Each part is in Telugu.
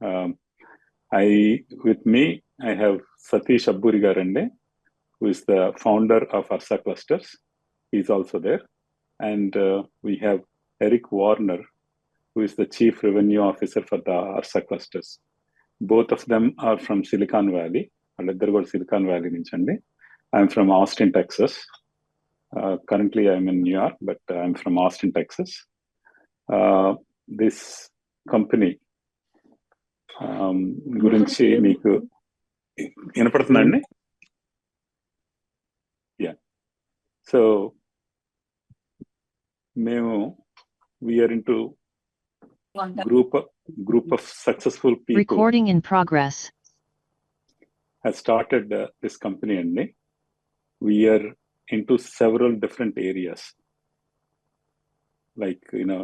Um, I with me I have Satish Aburigarande, who is the founder of Arsa Clusters. He's also there, and uh, we have Eric Warner, who is the chief revenue officer for the Arsa Clusters. Both of them are from Silicon Valley. i'm from Austin, Texas. అండి I'm from Austin Texas currently I'm in New York but I'm from Austin Texas This company. గురించి మీకు వినపడుతుందండి యా సో మేము we're in to group group of successful people Recording in progress. has started uh, this company and we are into several different areas like you know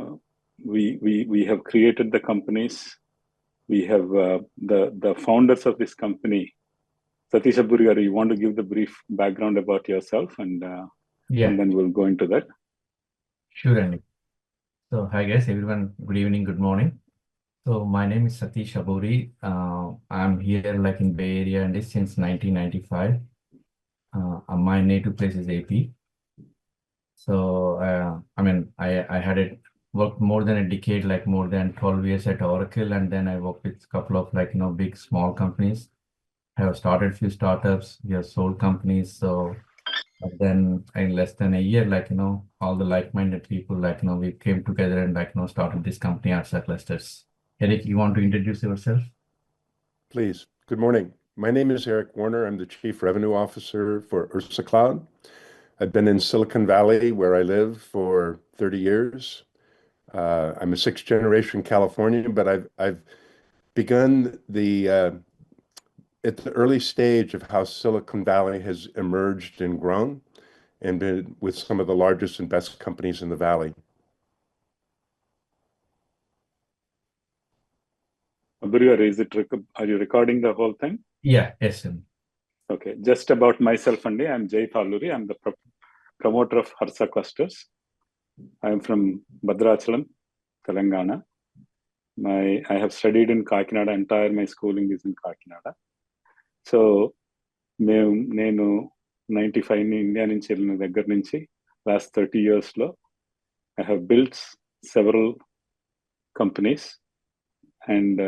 we we we have created the companies we have uh, the the founders of this company satish Aburi you want to give the brief background about yourself and uh, Yeah, and then we'll go into that sure, Andy. So, hi guys, everyone. Good evening, good morning. So, my name is Satish Aburi. Uh, I'm here like in Bay Area and this since 1995. Uh, uh, my native place is AP. So, uh, I mean, I I had it worked more than a decade, like more than 12 years at Oracle, and then I worked with a couple of like you know big small companies. I have started few startups. We have sold companies. So then in less than a year, like, you know, all the like-minded people, like, you know, we came together and like, you know, started this company, Arsa Clusters. Eric, you want to introduce yourself? Please. Good morning. My name is Eric Warner. I'm the Chief Revenue Officer for Ursa Cloud. I've been in Silicon Valley, where I live, for 30 years. Uh, I'm a sixth generation Californian, but I've I've begun the uh, at the early stage of how Silicon Valley has emerged and grown, and been with some of the largest and best companies in the valley. Aburi garu, is it are you recording the whole thing Yeah, yes, sir. Okay, just about myself only. I'm Jay Thaluri. I'm the pro- promoter of Harsa Clusters. I'm from Bhadrachalam, Telangana. My I have studied in Kakinada. Entire my schooling is in Kakinada. So మేము నేను నైంటీ ఫైవ్ ఇండియా నుంచి వెళ్ళిన దగ్గర నుంచి లాస్ట్ థర్టీ ఇయర్స్లో I have builds several companies and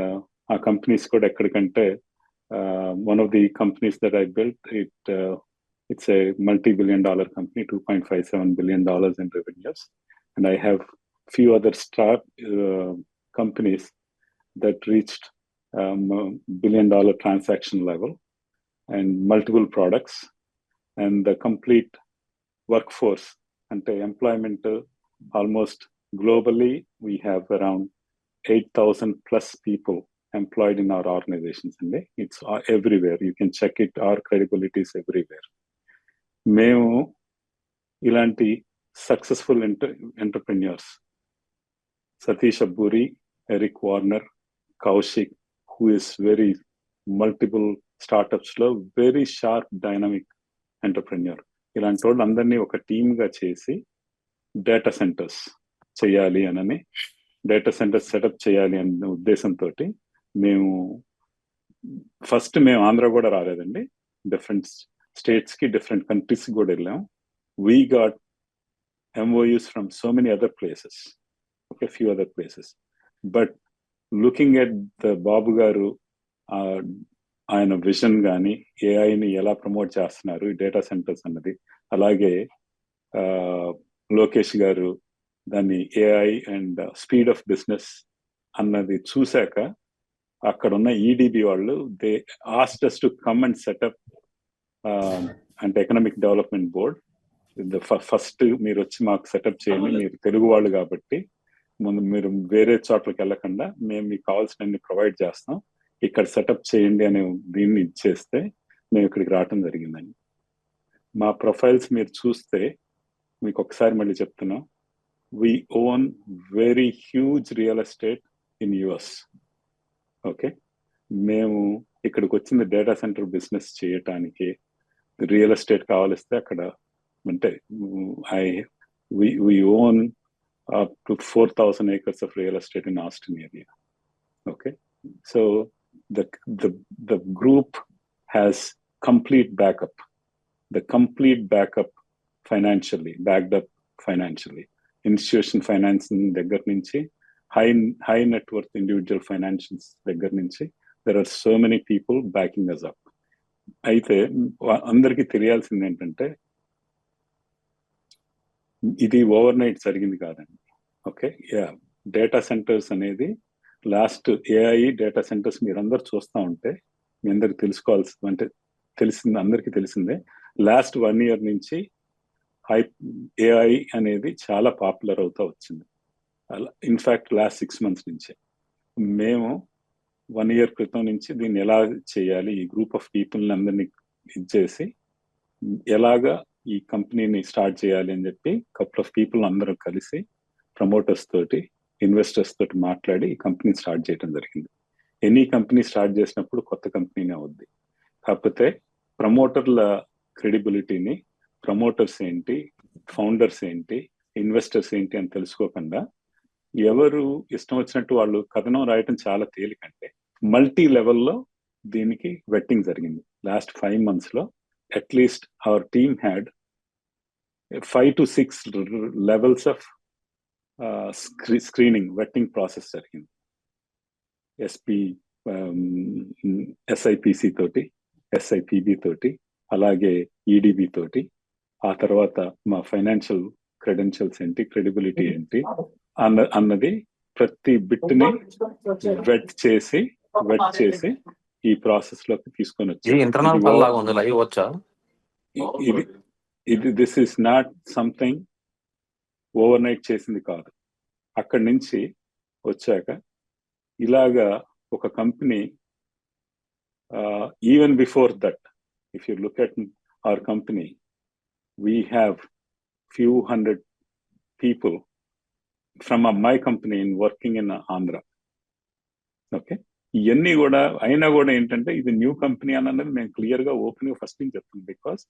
ఆ కంపెనీస్ కూడా ఎక్కడికంటే one of the companies that I built it It's a multi-billion dollar company, $2.57 billion in revenues. And I have few other start uh, companies that reached um, billion dollar transaction level and multiple products. And the complete workforce and the employment uh, almost globally we have around 8000 plus people employed in our organizations and it's uh, everywhere. You can check it. Our credibility is everywhere. మేము ఇలాంటి successful entrepreneurs Satish Abburi Eric Warner Kaushik who is very multiple స్టార్టప్స్లో very sharp dynamic entrepreneur ఇలాంటి వాళ్ళు అందరినీ ఒక టీమ్గా చేసి డేటా సెంటర్స్ చేయాలి అనని డేటా సెంటర్స్ సెటప్ చేయాలి అనే ఉద్దేశంతో మేము ఫస్ట్ మేము ఆంధ్ర కూడా రాలేదండి. డిఫరెంట్ స్టేట్స్కి డిఫరెంట్ కంట్రీస్ కూడా వెళ్ళాం. We got MOUs from so many other places okay few other places but looking at the Babu garu ఆయన విజన్ కానీ ఏఐని ఎలా ప్రమోట్ చేస్తున్నారు డేటా సెంటర్స్ అన్నది అలాగే లోకేష్ గారు దాన్ని AI and speed of business అన్నది చూశాక అక్కడ ఉన్న ఈడీబీ వాళ్ళు they asked us to come and setup అంటే ఎకనామిక్ డెవలప్మెంట్ బోర్డ్ ఫస్ట్ మీరు వచ్చి మాకు సెటప్ చేయండి. మీరు తెలుగు వాళ్ళు కాబట్టి ముందు మీరు వేరే చోట్లకి వెళ్ళకుండా మేము మీకు కావాల్సినన్ని ప్రొవైడ్ చేస్తాం. ఇక్కడ సెటప్ చేయండి అనే దీన్ని ఇచ్చేస్తే మేము ఇక్కడికి రావటం జరిగిందండి. మా ప్రొఫైల్స్ మీరు చూస్తే మీకు ఒకసారి మళ్ళీ చెప్తున్నాం. We own very huge real estate in US okay మేము ఇక్కడికి వచ్చింది డేటా సెంటర్ బిజినెస్ చేయటానికి రియల్ ఎస్టేట్ కావాలిస్తే అక్కడ అంటే I we own up to 4,000 acres of real estate in Austin area. Okay. So the the the group has complete backup the complete backup financially backed up financially institution financing దగ్గర నుంచి high high network individual financials దగ్గర నుంచి there are so many people backing us up అయితే అందరికీ తెలియాల్సింది ఏంటంటే ఇది ఓవర్ నైట్ జరిగింది కాదండి. ఓకే? యా డేటా సెంటర్స్ అనేది లాస్ట్ ఏఐ డేటా సెంటర్స్ మీరందరూ చూస్తూ ఉంటే మీ అందరికి తెలుసుకోవాల్సి అంటే తెలిసింది అందరికీ తెలిసిందే లాస్ట్ వన్ ఇయర్ నుంచి హై ఏఐ అనేది చాలా పాపులర్ అవుతూ వచ్చింది. అలా ఇన్ఫాక్ట్ లాస్ట్ సిక్స్ మంత్స్ నుంచే. మేము వన్ ఇయర్ క్రితం నుంచి దీన్ని ఎలా చేయాలి? ఈ గ్రూప్ ఆఫ్ పీపుల్ని అందరినీ ఇచ్చేసి ఎలాగా ఈ కంపెనీని స్టార్ట్ చేయాలి అని చెప్పి కపుల్ ఆఫ్ పీపుల్ అందరూ కలిసి ప్రమోటర్స్ తోటి ఇన్వెస్టర్స్ తోటి మాట్లాడి ఈ కంపెనీ స్టార్ట్ చేయడం జరిగింది. ఎనీ కంపెనీ స్టార్ట్ చేసినప్పుడు కొత్త కంపెనీనే అవుద్ది. కాకపోతే ప్రమోటర్ల క్రెడిబిలిటీని ప్రమోటర్స్ ఏంటి ఫౌండర్స్ ఏంటి ఇన్వెస్టర్స్ ఏంటి అని తెలుసుకోకుండా ఎవరు ఇష్టం వచ్చినట్టు వాళ్ళు కథనం రాయటం చాలా తేలికంటే మల్టీ లెవెల్లో దీనికి వెట్టింగ్ జరిగింది. లాస్ట్ ఫైవ్ మంత్స్లో at least our team had five to six levels of screening vetting process జరిగింది. ఎస్పి ఎస్ఐపిసి తోటి ఎస్ఐపిబి తోటి అలాగే ఈడిబి తోటి ఆ తర్వాత మా ఫైనాన్షియల్ క్రెడెన్షియల్స్ ఏంటి క్రెడిబిలిటీ ఏంటి అన్న అన్నది ప్రతి బిట్ని వెట్ చేసి వెట్ చేసి ఈ ప్రాసెస్లోకి తీసుకొని ఇది వచ్చి ఇంటర్నల్ కాల్ లాగా ఉంది లైవ్ వచ్చా? ఇది ఇది this is not something overnight చేసింది కాదు. అక్కడి నుంచి వచ్చాక ఇలాగా ఒక company even before that if you look at our company we have few hundred people from my company in working in Andhra okay ఇవన్నీ కూడా అయినా కూడా ఏంటంటే ఇది న్యూ కంపెనీ అన్నది మేము క్లియర్గా ఓపెన్గా ఫస్ట్ నుంచి చెప్తాం. బికాస్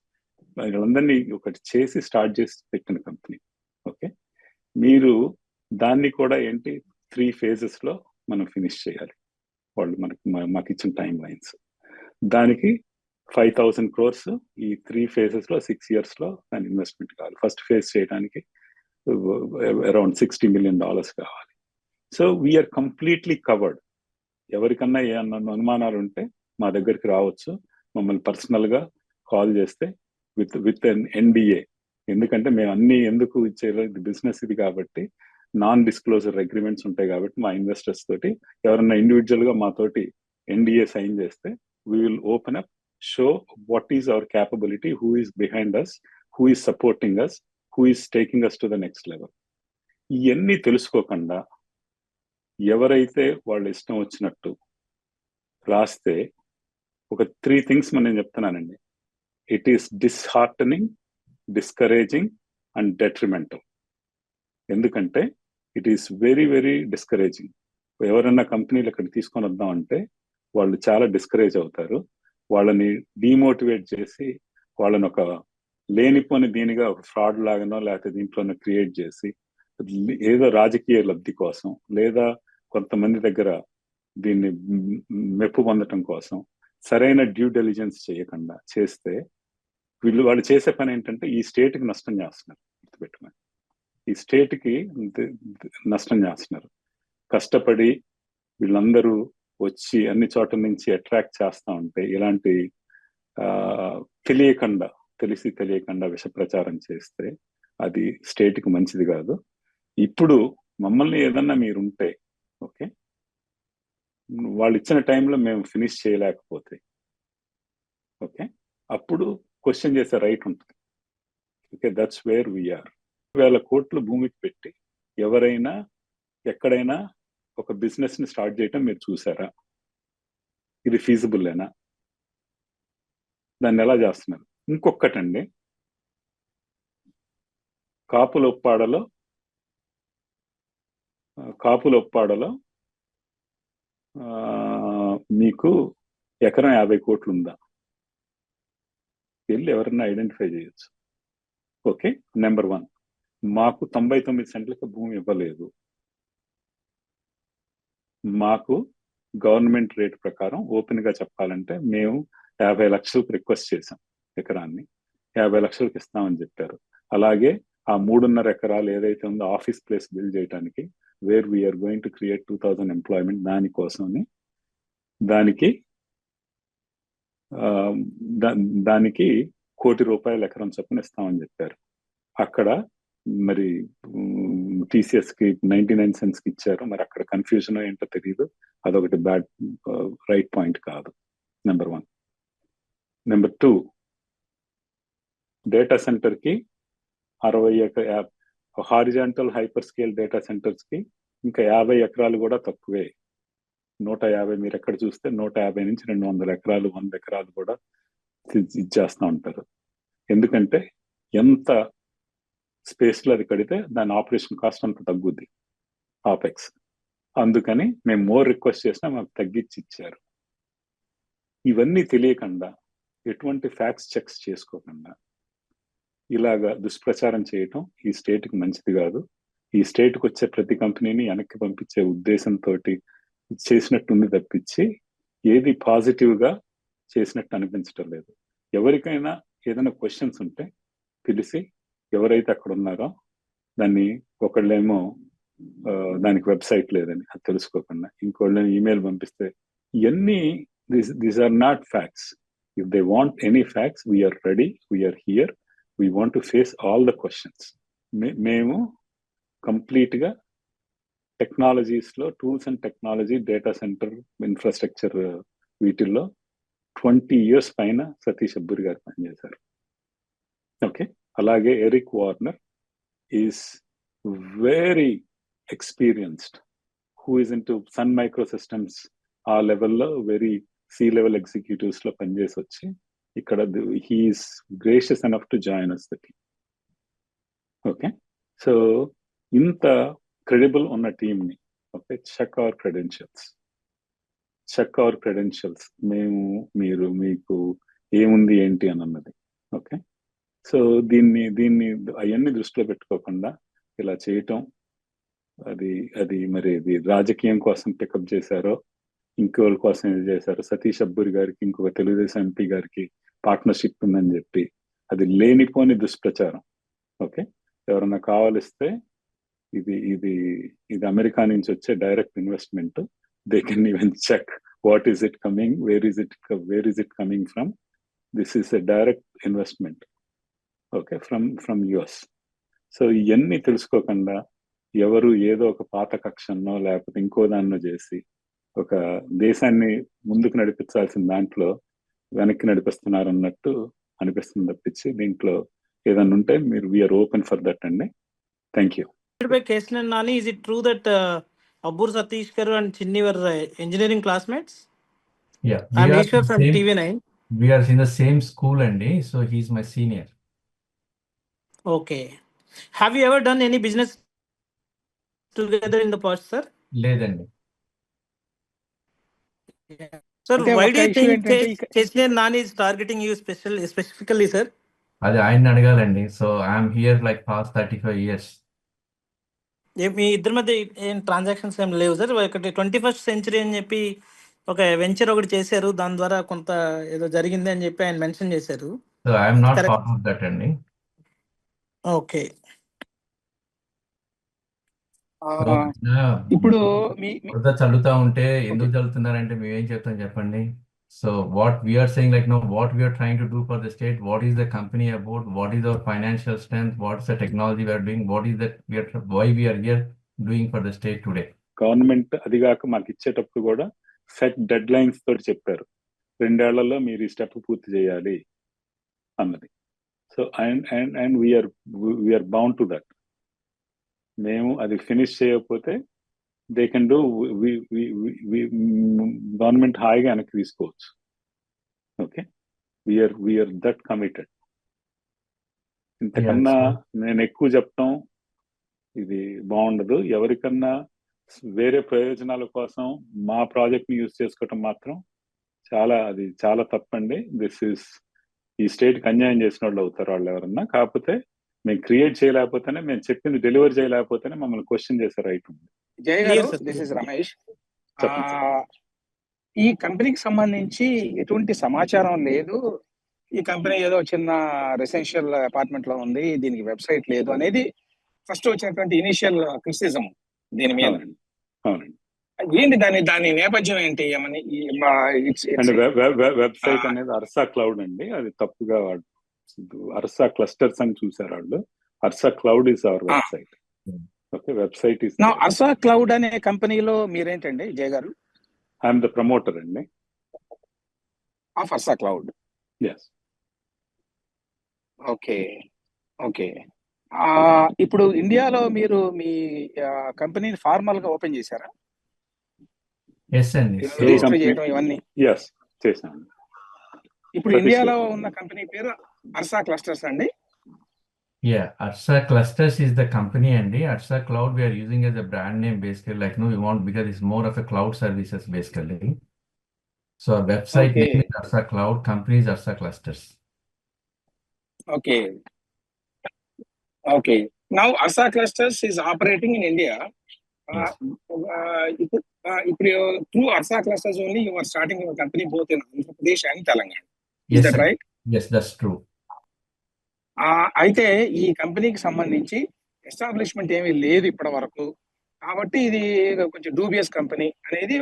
వీళ్ళందరినీ ఒకటి చేసి స్టార్ట్ చేసి పెట్టిన కంపెనీ ఓకే మీరు దాన్ని కూడా ఏంటి? త్రీ ఫేజెస్లో మనం ఫినిష్ చేయాలి. వాళ్ళు మనకి మాకు ఇచ్చిన టైం లైన్స్ దానికి ఫైవ్ థౌసండ్ క్రోర్స్ ఈ త్రీ ఫేజెస్లో సిక్స్ ఇయర్స్లో దాని ఇన్వెస్ట్మెంట్ కావాలి. ఫస్ట్ ఫేజ్ చేయడానికి అరౌండ్ సిక్స్టీ మిలియన్ డాలర్స్ కావాలి. సో వీఆర్ కంప్లీట్లీ కవర్డ్ ఎవరికన్నా ఏ అనుమానాలు ఉంటే మా దగ్గరికి రావచ్చు. మమ్మల్ని పర్సనల్గా కాల్ చేస్తే విత్ విత్ అన్ ఎన్డిఏ ఎందుకంటే మేము అన్ని ఎందుకు ఇచ్చే బిజినెస్ ఇది కాబట్టి నాన్ డిస్క్లోజర్ అగ్రిమెంట్స్ ఉంటాయి కాబట్టి మా ఇన్వెస్టర్స్ తోటి ఎవరన్నా ఇండివిజువల్గా మాతోటి ఎన్డిఏ సైన్ చేస్తే we will open up show what is our capability who is behind us who is supporting us who is taking us to the next level ఇవన్నీ తెలుసుకోకుండా ఎవరైతే వాళ్ళు ఇష్టం వచ్చినట్టు రాస్తే ఒక త్రీ థింగ్స్ మనం చెప్తున్నానండి. It is disheartening discouraging and detrimental ఎందుకంటే it is very very discouraging ఎవరైనా కంపెనీలు ఇక్కడ తీసుకొని వద్దాం అంటే వాళ్ళు చాలా డిస్కరేజ్ అవుతారు. వాళ్ళని డిమోటివేట్ చేసి వాళ్ళని ఒక లేనిపోని దీనిగా ఒక ఫ్రాడ్ లాగానో లేకపోతే దీంట్లోనో క్రియేట్ చేసి ఏదో రాజకీయ లబ్ధి కోసం లేదా కొంతమంది దగ్గర దీన్ని మెప్పు పొందటం కోసం సరైన డ్యూ డెలిజెన్స్ చేయకుండా చేస్తే వీళ్ళు వాళ్ళు చేసే పని ఏంటంటే ఈ స్టేట్కి నష్టం చేస్తున్నారు గుర్తుపెట్టుకోండి. ఈ స్టేట్కి నష్టం చేస్తున్నారు. కష్టపడి వీళ్ళందరూ వచ్చి అన్ని చోట్ల నుంచి అట్రాక్ట్ చేస్తా ఉంటే ఇలాంటి ఆ, తెలియకుండా తెలిసి తెలియకుండా విష ప్రచారం చేస్తే అది స్టేట్కి మంచిది కాదు. ఇప్పుడు మమ్మల్ని ఏదన్నా మీరు ఉంటే ఓకే? వాళ్ళు ఇచ్చిన టైంలో మేము ఫినిష్ చేయలేకపోతే ఓకే? అప్పుడు క్వశ్చన్ చేసే రైట్ ఉంటుంది. ఓకే దట్స్ వేర్ వీఆర్ వేల కోట్లు భూమికి పెట్టి ఎవరైనా ఎక్కడైనా ఒక బిజినెస్ని స్టార్ట్ చేయటం మీరు చూసారా? ఇది ఫీజిబుల్లేనా? దాన్ని ఎలా చేస్తున్నారు? ఇంకొకటండి కాపుల ఒప్పాడలో కాపుల ఒప్పాడలో మీకు ఎకరం యాభై కోట్లు ఉందా వెళ్ళి ఎవరన్నా ఐడెంటిఫై చేయొచ్చు. ఓకే? Number one. మాకు తొంభై తొమ్మిది సెంట్లకు భూమి ఇవ్వలేదు. మాకు గవర్నమెంట్ రేట్ ప్రకారం ఓపెన్గా చెప్పాలంటే మేము యాభై లక్షలకు రిక్వెస్ట్ చేసాం ఎకరాన్ని యాభై లక్షలకు ఇస్తామని చెప్పారు. అలాగే ఆ మూడున్నర ఎకరాలు ఏదైతే ఉందో ఆఫీస్ ప్లేస్ బిల్డ్ చేయడానికి where we're going to create two thousand employment దానికోసమని దానికి దానికి కోటి రూపాయల ఎకరం చొప్పున ఇస్తామని చెప్పారు. అక్కడ మరి టీసీఎస్కి నైన్టీ నైన్ సెన్స్కి ఇచ్చారు మరి అక్కడ కన్ఫ్యూజన్ ఏంటో తెలియదు అదొకటి బ్యాడ్ రైట్ పాయింట్ కాదు. Number one. Number two data సెంటర్కి అరవై హారిజాంటల్ హైపర్ స్కేల్ డేటా సెంటర్స్కి ఇంకా యాభై ఎకరాలు కూడా తక్కువే. నూట యాభై మీరు ఎక్కడ చూస్తే నూట యాభై నుంచి రెండు వందల ఎకరాలు వంద ఎకరాలు కూడా ఇచ్చేస్తూ ఉంటారు. ఎందుకంటే ఎంత స్పేస్లో అది కడితే దాని ఆపరేషన్ కాస్ట్ అంత తగ్గుద్ది ఆపెక్స్. అందుకని మేము మోర్ రిక్వెస్ట్ చేసినా మాకు తగ్గించి ఇచ్చారు. ఇవన్నీ తెలియకుండా ఎటువంటి ఫ్యాక్స్ చెక్స్ చేసుకోకుండా ఇలాగా దుష్ప్రచారం చేయటం ఈ స్టేట్కి మంచిది కాదు. ఈ స్టేట్కి వచ్చే ప్రతి కంపెనీని వెనక్కి పంపించే ఉద్దేశంతో చేసినట్టుంది తప్పించి ఏది పాజిటివ్గా చేసినట్టు అనిపించటం లేదు. ఎవరికైనా ఏదైనా క్వశ్చన్స్ ఉంటే పిలిచి ఎవరైతే అక్కడ ఉన్నారో దాన్ని ఒకళ్ళేమో దానికి వెబ్సైట్ లేదని అది తెలుసుకోకుండా ఇంకోళ్ళని ఈమెయిల్ పంపిస్తే ఇవన్నీ this these are not facts. If they want any facts we're ready we're here we want to face all the questions మేము కంప్లీట్గా టెక్నాలజీస్లో tools and technology data centre infrastructure వీటిల్లో ట్వంటీ ఇయర్స్ పైన సతీష్ అబ్బూరి గారు పనిచేశారు. ఓకే? అలాగే Eric Warner is very experienced who is into Sun Microsystems ఆ లెవెల్లో వెరీ సి లెవెల్ ఎగ్జిక్యూటివ్స్లో పనిచేసి వచ్చి ఇక్కడ he is gracious enough to join us the team okay so ఇంత క్రెడిబుల్ ఉన్న టీమ్ని okay check our credentials check our credentials మేము మీరు మీకు ఏముంది ఏంటి అని అన్నది. ఓకే సో దీన్ని దీన్ని అవన్నీ దృష్టిలో పెట్టుకోకుండా ఇలా చేయటం అది అది మరి ఇది రాజకీయం కోసం పికప్ చేశారో ఇంకోళ్ళ కోసం ఇది చేశారు సతీష్ అబ్బూరి గారికి ఇంకొక తెలుగుదేశం ఎంపీ గారికి పార్ట్నర్షిప్ ఉందని చెప్పి. అది లేనిపోని దుష్ప్రచారం. ఓకే? ఎవరన్నా కావాలిస్తే ఇది ఇది ఇది అమెరికా నుంచి వచ్చే direct investment. They can even check what is it coming where is it where is it coming from. This is a direct investment. Okay? From from US. So ఇవన్నీ తెలుసుకోకుండా ఎవరు ఏదో ఒక పాత కక్షన్నో లేకపోతే ఇంకో దాన్నో చేసి ఒక దేశాన్ని ముందుకు నడిపించాల్సిన దాంట్లో వెనక్కి నడిపిస్తున్నారు అన్నట్టు అనిపిస్తుంది తప్పించి దీంట్లో ఏదన్నా ఉంటే మీరు విఆర్ ఓపెన్ ఫర్ దట్ అండి. Thank you case is true that Abbur Satish garu engineering classmates we're in the same okay done any business sir లేదండి Think ఏంటంటే Kes- ఇక- Kesnan Nani is targeting you special, specifically, sir? అది ఆయన అడగాలండి. So I'm here like past thirty five years ఏ- మీ ఇద్దరి మధ్య ఏం ట్రాన్సాక్షన్స్ ఏం లేవు సార్ ఒకటి ట్వంటీ ఫస్ట్ సెంచరీ అని చెప్పి ఒక వెంచర్ ఒకటి చేశారు. దాని ద్వారా కొంత ఏదో జరిగింది అని చెప్పి ఆయన మెన్షన్ చేశారు. So I'm not. Part of that అండి. ఓకే ఇప్పుడు బురద చల్లుతా ఉంటే ఎందుకు చల్లుతున్నారంటే మేమేం చెప్తాం చెప్పండి. So what we are saying like no what we are trying to do for the state what is the company about what is our financial strength what is the technology we are doing what is that we are why we are here doing for the state today government అది కాక మాకు ఇచ్చేటప్పుడు కూడా సెట్ డెడ్ లైన్స్ తోటి చెప్పారు. రెండేళ్ళలో మీరు ఈ స్టెప్ పూర్తి చేయాలి అన్నది. So and and and we are we are bound to that మేము అది ఫినిష్ చేయకపోతే దే కెన్ డూ గవర్నమెంట్ హాయిగా వెనక్కి తీసుకోవచ్చు. Okay we are we are that committed ఇంతకన్నా నేను ఎక్కువ చెప్తాం ఇది బాగుండదు. ఎవరికన్నా వేరే ప్రయోజనాల కోసం మా ప్రాజెక్ట్ని యూజ్ చేసుకోవటం మాత్రం చాలా అది చాలా తప్పండి. దిస్ ఇస్ ఈ స్టేట్కి అన్యాయం చేసిన వాళ్ళు అవుతారు వాళ్ళు ఎవరన్నా. కాకపోతే మేము క్రియేట్ చేయలేకపోతేనే మేము చెప్పింది డెలివర్ చేయలేకపోతేనే మమ్మల్ని క్వశ్చన్ చేసే రైట్ ఉంది. జయ గారు. This is Ramesh. ఈ కంపెనీకి సంబంధించి ఎటువంటి సమాచారం లేదు. ఈ కంపెనీ ఏదో చిన్న రెసిడెన్షియల్ అపార్ట్మెంట్లో ఉంది దీనికి వెబ్సైట్ లేదు అనేది ఫస్ట్ వచ్చినటువంటి ఇనిషియల్ క్రిటిసిజం దీని మీద. ఏంటి దాని దాని నేపథ్యం ఏంటి? వెబ్సైట్. అనేది అర్సా క్లౌడ్ అండి. అది తప్పుగా వాడు అర్సా క్లస్టర్స్ అని చూసారు వాళ్ళు. Arsa cloud is our. Website okay website is నా అర్సా క్లౌడ్ అనే కంపెనీలో మీరేంటండి Jaya garu? I'm the promoter అండి. Of Arsa cloud? Yes okay okay. ఆ, ఇప్పుడు ఇండియాలో మీరు మీ కంపెనీని ఫార్మల్గా ఓపెన్ చేశారా? ఎస్ అండి. రిజిస్టర్ చేయడం ఇవన్నీ. ఎస్ చేశాను. ఇప్పుడు ఇండియాలో ఉన్న కంపెనీ పేరు అర్సా క్లస్టర్స్ అండి Yeah, Arsa Clusters is the company and the Arsa Cloud we are using as a brand name basically like no we want because it's more of a cloud services basically. So our website name Okay. is Arsa Cloud, company is Arsa Clusters. Okay okay now Arsa Clusters is operating in India Yes. ఇప్పుడు uh, ఇప్పుడు through Arsa Clusters only you are starting your company both in Andhra Pradesh and Telangana Yes, is that sir. Right Yes, that's true. అయితే ఈ కంపెనీకి సంబంధించి ఎస్టాబ్లిష్మెంట్ ఏమీ లేదు ఇప్పటి వరకు. కాబట్టి ఇది కొంచెం డూబియస్ కంపెనీ అనేది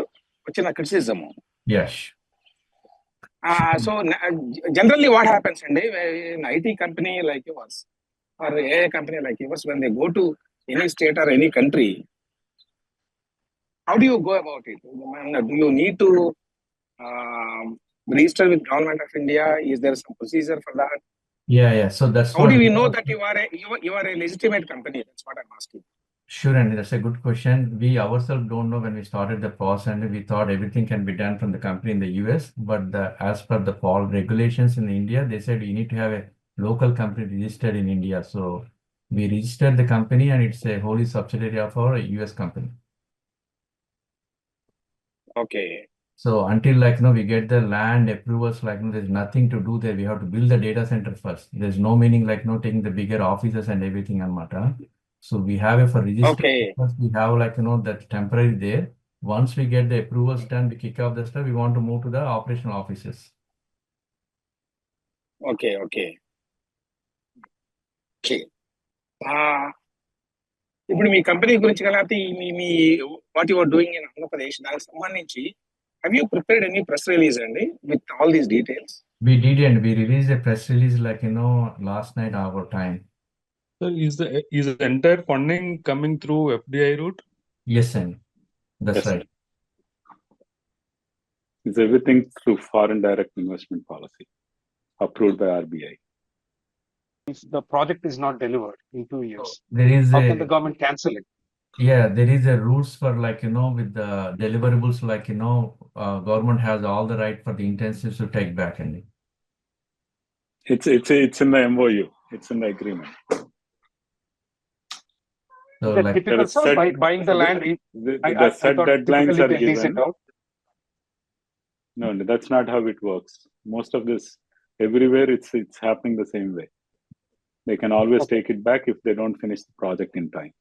వచ్చిన criticism Yes. So generally what happens అండి IT company like yours or a company like yours when they go to any state or any country how do you go about it do you need to register with government of India is there some procedure for that Yeah, yeah. So that's how do we know that you are a you are, you are a legitimate company? That's what I'm asking. Sure, and that's a good question. We ourselves don't know when we started the process, and we thought everything can be done from the company in the US, but the, as per the fall regulations in India, they said you need to have a local company registered in India. So we registered the company, and it's a wholly subsidiary of our US company. Okay. So until like no, we get the land approvals, like no, there's nothing to do there. We have to build the data center first. There's no meaning like no taking the bigger offices and everything and matter. So we have it for registration. Okay. First we have like you know that temporary there. Once we get the approvals done, we kick off the stuff. We want to move to the operational offices. Okay okay okay ఇప్పుడు మీ కంపెనీ గురించి కలిపి మీ మీ what your doing in Andhra Pradesh దానికి సంబంధించి have you prepared any press release, Andy, with all these details? We didn't. We released a press release like, you know, last night our time. So is the is the entire funding coming through FDI route? Yes, sir. that's Yes. right. Is everything through foreign direct investment policy approved by RBI? If the project is not delivered in two years, There is how can the government cancel it? Yeah, there is a rules for like, you know, with the deliverables, like, you know, uh, government has all the right for the intensives to take back and It's it's it's in the MOU. It's in the agreement. so Is like, typical, are sir, set- by buying the land? it- The, I, the I, I set deadlines are given. out. No, no, that's not how it works. Most of this, everywhere, it's it's happening the same way. They can always Okay. take it back if they don't finish the project in time.